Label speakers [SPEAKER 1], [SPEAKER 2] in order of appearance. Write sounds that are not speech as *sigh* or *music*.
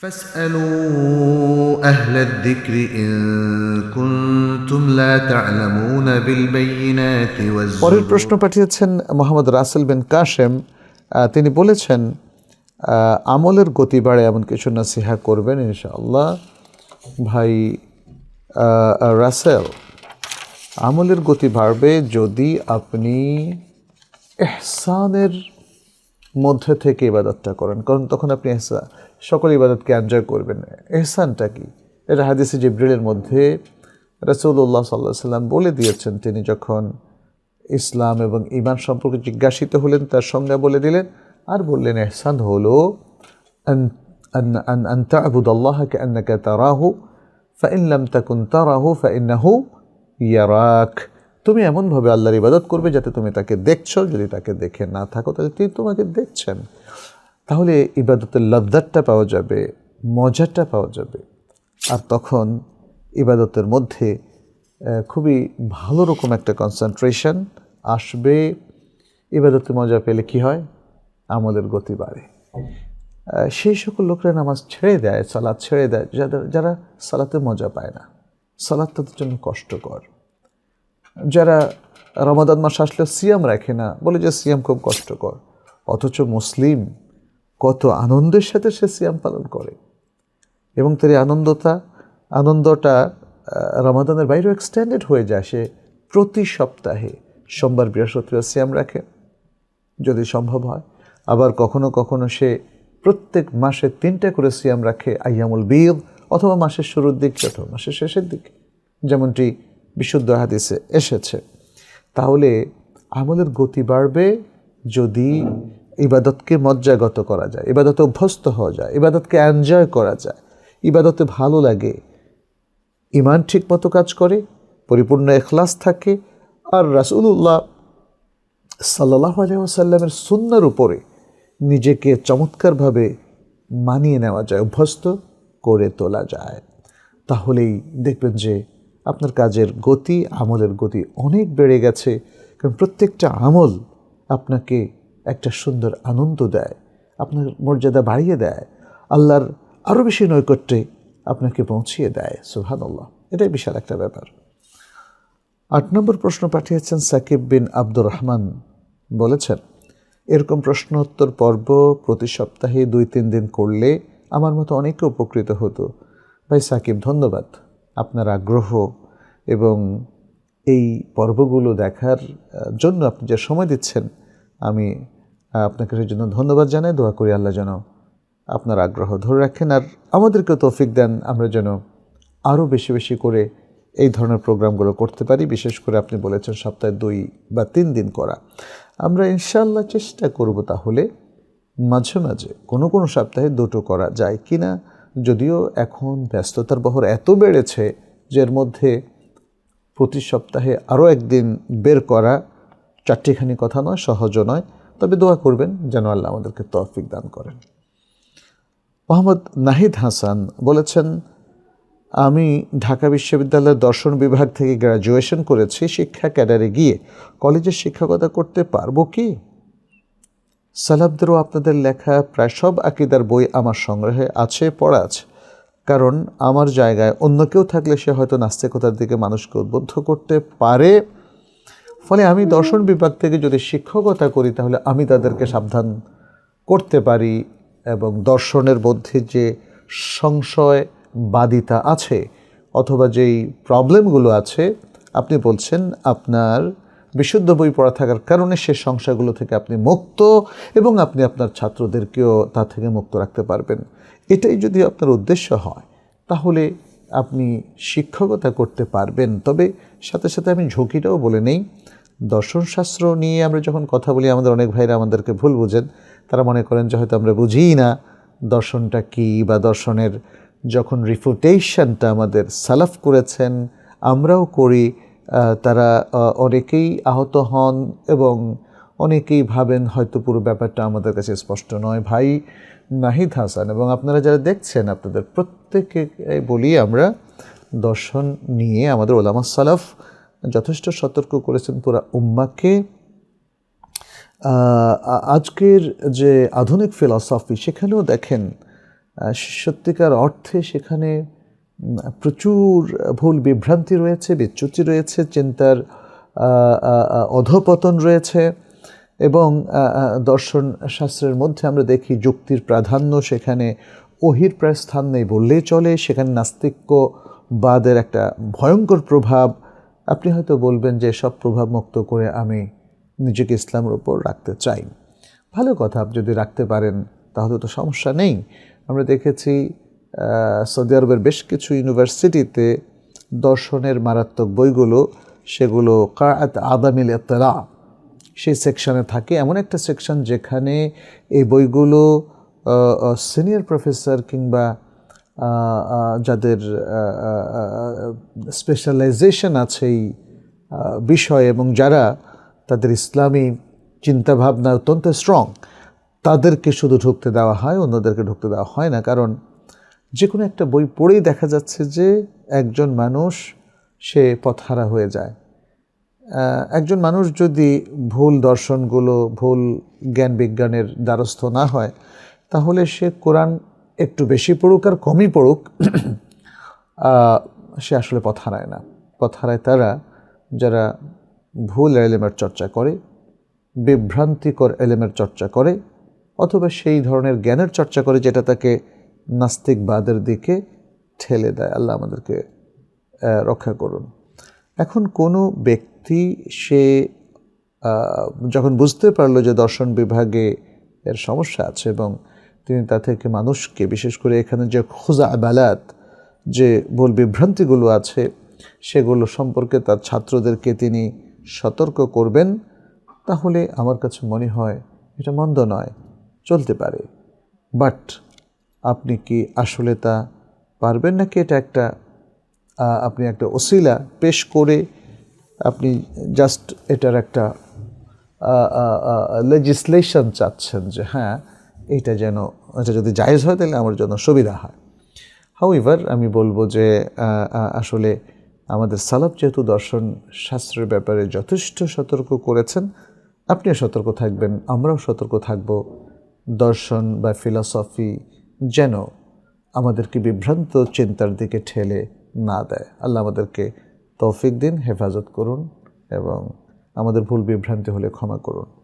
[SPEAKER 1] فاسألوا أهل الذكر إن كنتم لا تعلمون بالبينات
[SPEAKER 2] পরের
[SPEAKER 1] والزبر
[SPEAKER 2] প্রশ্ন পাঠিয়েছেন মোহাম্মদ রাসেল বিন কাশেম আহ, তিনি বলেছেন আহ, আমলের গতি বাড়ে এমন কিছু নাসিহা করবেন ইনশাআল্লাহ ভাই আহ, রাসেল আমলের গতি বাড়বে যদি আপনি এহসানের মধ্যে থেকে ইবাদতটা করেন কারণ তখন আপনি এহসা সকল ইবাদতকে এনজয় করবেন এহসানটা কি এটা হাদিসে জিব্রিলের মধ্যে রসুল্লাহ সাল্লাহ সাল্লাম বলে দিয়েছেন তিনি যখন ইসলাম এবং ইমান সম্পর্কে জিজ্ঞাসিত হলেন তার সংজ্ঞা বলে দিলেন আর বললেন এহসান হলো أن أن أن أن تعبد الله كأنك تراه فإن لم تكن تراه فإنه يراك তুমি এমনভাবে আল্লাহর ইবাদত করবে যাতে তুমি তাকে দেখছ, যদি তাকে দেখে না থাকো, তাহলে তিনি তোমাকে দেখছেন। তাহলে ইবাদতের লজ্জাতটা পাওয়া যাবে, মজাটা পাওয়া যাবে। আর তখন ইবাদতের মধ্যে খুবই ভালো রকম একটা কনসেন্ট্রেশন আসবে। ইবাদতে মজা পেলে কি হয়? আমলের গতি বাড়ে। সেই সকল লোকরা নামাজ ছেড়ে দেয় সালাদ ছেড়ে দেয়, যাদের যারা সালাতে মজা পায় না। সালাদ তাদের জন্য কষ্টকর। যারা রমাদান মাস আসলে সিয়াম রাখে না, বলে যে সিয়াম খুব কষ্টকর। অথচ মুসলিম কত আনন্দের সাথে সে সিয়াম পালন করে। এবং তার আনন্দটা আনন্দটা রমাদানের বাইরেও এক্সটেন্ডেড হয়ে যায়। সে প্রতি সপ্তাহে সোমবার, বৃহস্পতিবার সিয়াম রাখে, যদি সম্ভব হয়। আবার কখনো কখনো সে প্রত্যেক মাসে তিনটা করে সিয়াম রাখে আইয়ামুল বিদ অথবা মাসের শুরুর দিক অথবা মাসের শেষের দিকে। যেমনটি বিশুদ্ধ হাদিসে এসেছে। তাহলে আমলের গতি বাড়বে যদি ইবাদতকে মজ্জাগত করা যায়, ইবাদতে অভ্যস্ত হওয়া যায়, ইবাদতকে এনজয় করা যায়। ইবাদতে ভালো লাগে ইমান ঠিক মতো কাজ করে, পরিপূর্ণ এখলাস থাকে আর রাসুলুল্লাহ সাল্লাহ আলিয়াসাল্লামের সুন্নার উপরে নিজেকে চমৎকারভাবে মানিয়ে নেওয়া যায়, অভ্যস্ত করে তোলা যায়। তাহলেই দেখবেন যে আপনার কাজের গতি, আমলের গতি অনেক বেড়ে গেছে। কারণ প্রত্যেকটা আমল আপনাকে একটা সুন্দর আনন্দ দেয়, আপনার মর্যাদা বাড়িয়ে দেয়, আল্লাহর আরও বেশি নৈকট্যে আপনাকে পৌঁছিয়ে দেয়। সুহানুল্লাহ এটাই বিশাল একটা ব্যাপার। আট নম্বর প্রশ্ন পাঠিয়েছেন সাকিব বিন আব্দুর রহমান। বলেছেন, এরকম প্রশ্ন উত্তর পর্ব প্রতি সপ্তাহে দুই তিন দিন করলে আমার মতো অনেকে উপকৃত হতো। ভাই সাকিব, ধন্যবাদ। আপনার আগ্রহ এবং এই পর্বগুলো দেখার জন্য আপনি যে সময় দিচ্ছেন, আমি আপনাকে সেই জন্য ধন্যবাদ জানাই। দোয়া করি আল্লাহ যেন আপনার আগ্রহ ধরে রাখেন আর আমাদেরকে তৌফিক দেন। আমরা যেন আরও বেশি বেশি করে এই ধরনের প্রোগ্রামগুলো করতে পারি। বিশেষ করে আপনি বলেছেন সপ্তাহে দুই বা তিন দিন করা। আমরা ইনশাআল্লাহ চেষ্টা করব তাহলে মাঝে মাঝে কোনো কোনো সপ্তাহে দুটো করা যায় কি না যদিও এখন ব্যস্ততার বহর এত বেড়েছে যে এর মধ্যে প্রতি সপ্তাহে আরও একদিন বের করা চারটিখানি কথা নয়, সহজও নয়। তবে দোয়া করবেন যেন আল্লাহ আমাদেরকে তৌফিক দান করেন। মোহাম্মদ নাহিদ হাসান বলেছেন, আমি ঢাকা বিশ্ববিদ্যালয়ের দর্শন বিভাগ থেকে গ্র্যাজুয়েশন করেছি, শিক্ষা ক্যাডারে গিয়ে কলেজের শিক্ষকতা করতে পারব কি? সালাবদেরও আপনাদের লেখা প্রায় সব আকিদার বই আমার সংগ্রহে আছে, পড়া আছে। কারণ আমার জায়গায় অন্য কেউ থাকলে সে হয়তো নাস্তিকতার দিকে মানুষকে উদ্বুদ্ধ করতে পারে। ফলে আমি দর্শন বিভাগ থেকে যদি শিক্ষকতা করি, তাহলে আমি তাদেরকে সাবধান করতে পারি এবং দর্শনের মধ্যে যে সংশয়বাদিতা আছে অথবা যেই প্রবলেমগুলো আছে, আপনি বলছেন আপনার বিশুদ্ধ বই পড়া থাকার কারণে সে সংশয়গুলো থেকে আপনি মুক্ত এবং আপনি আপনার ছাত্রদেরকেও তা থেকে মুক্ত রাখতে পারবেন। এটাই যদি আপনার উদ্দেশ্য হয়, তাহলে আপনি শিক্ষকতা করতে পারবেন। তবে সাথে সাথে আমি ঝুঁকিটাও বলে নেই। দর্শনশাস্ত্র নিয়ে আমরা যখন কথা বলি, আমাদের অনেক ভাইরা আমাদেরকে ভুল বুঝেন। তারা মনে করেন যে হয়তো আমরা বুঝিই না দর্শনটা কী বা দর্শনের যখন রিফুটেশনটা আমাদের সালাফ করেছেন, আমরাও করি। তারা অনেকেই আহত হন এবং অনেকেই ভাবেন হয়তো পুরো ব্যাপারটা আমাদের কাছে স্পষ্ট নয়। ভাই নাহিদ হাসান, এবং আপনারা যারা দেখছেন, আপনাদের প্রত্যেকে বলি আমরা, দর্শন নিয়ে আমাদের ওলামা সালাফ যথেষ্ট সতর্ক করেছেন পুরা উম্মাকে। আজকের যে আধুনিক ফিলসফি, সেখানেও দেখেন সত্যিকার অর্থে সেখানে প্রচুর ভুল বিভ্রান্তি রয়েছে, বিচ্যুতি রয়েছে, চিন্তার অধপতন রয়েছে এবং দর্শন শাস্ত্রের মধ্যে আমরা দেখি যুক্তির প্রাধান্য সেখানে ওহির প্রায় স্থান নেই বললেই চলে, সেখানে নাস্তিক্যবাদের একটা ভয়ঙ্কর প্রভাব। আপনি হয়তো বলবেন যে সব প্রভাব মুক্ত করে আমি নিজেকে ইসলামের ওপর রাখতে চাই। ভালো কথা, যদি রাখতে পারেন, তাহলে তো সমস্যা নেই। আমরা দেখেছি সৌদি আরবের বেশ কিছু ইউনিভার্সিটিতে দর্শনের মারাত্মক বইগুলো, সেগুলো কাত আদামিল এতলা সেই সেকশনে থাকে। এমন একটা সেকশন যেখানে এই বইগুলো সিনিয়র প্রফেসর কিংবা যাদের স্পেশালাইজেশন আছে এই বিষয় এবং যারা তাদের ইসলামী চিন্তাভাবনা অত্যন্ত স্ট্রং তাদেরকে শুধু ঢুকতে দেওয়া হয়, অন্যদেরকে ঢুকতে দেওয়া হয় না। কারণ যে কোনো একটা বই পড়েই দেখা যাচ্ছে যে একজন মানুষ, সে পথহারা হয়ে যায়। একজন মানুষ যদি ভুল দর্শনগুলো, ভুল জ্ঞান বিজ্ঞানের দ্বারস্থ না হয়, তাহলে সে কোরআন একটু বেশি পড়ুক আর কমই পড়ুক। *clears throat* সে আসলে পথ হারায় না। পথ হারায় তারা যারা ভুল এলেমের চর্চা করে, বিভ্রান্তিকর এলেমের চর্চা করে, অথবা সেই ধরনের জ্ঞানের চর্চা করে যেটা তাকে নাস্তিকবাদের দিকে ঠেলে দেয়। আল্লাহ আমাদেরকে রক্ষা করুন। এখন কোনো ব্যক্তি সে যখন বুঝতে পারল যে দর্শন বিভাগে এর সমস্যা আছে এবং তিনি তা থেকে মানুষকে, বিশেষ করে এখানে যে খোজা আবালাত, যে ভুল বিভ্রান্তিগুলো আছে, সেগুলো সম্পর্কে তার ছাত্রদেরকে তিনি সতর্ক করবেন, তাহলে আমার কাছে মনে হয় এটা মন্দ নয়, চলতে পারে। বাট আপনি কি আসলে তা পারবেন নাকি? এটা একটা আপনি একটা ওসিলা পেশ করে আপনি জাস্ট এটার একটা লেজিসলেশন চাচ্ছেন যে হ্যাঁ এটা যেন, এটা যদি জায়েজ হয় তাহলে আমার জন্য সুবিধা হয়। হাউইভার আমি বলব যে আসলে আমাদের সালাফ যেহেতু দর্শন শাস্ত্রের ব্যাপারে যথেষ্ট সতর্ক করেছেন, আপনিও সতর্ক থাকবেন, আমরাও সতর্ক থাকব। দর্শন বা ফিলসফি যেন আমাদেরকে বিভ্রান্ত চিন্তার দিকে ঠেলে না দেয়। আল্লাহ আমাদেরকে তৌফিক দিন, হেফাজত করুন এবং আমাদের ভুল বিভ্রান্তি হলে ক্ষমা করুন।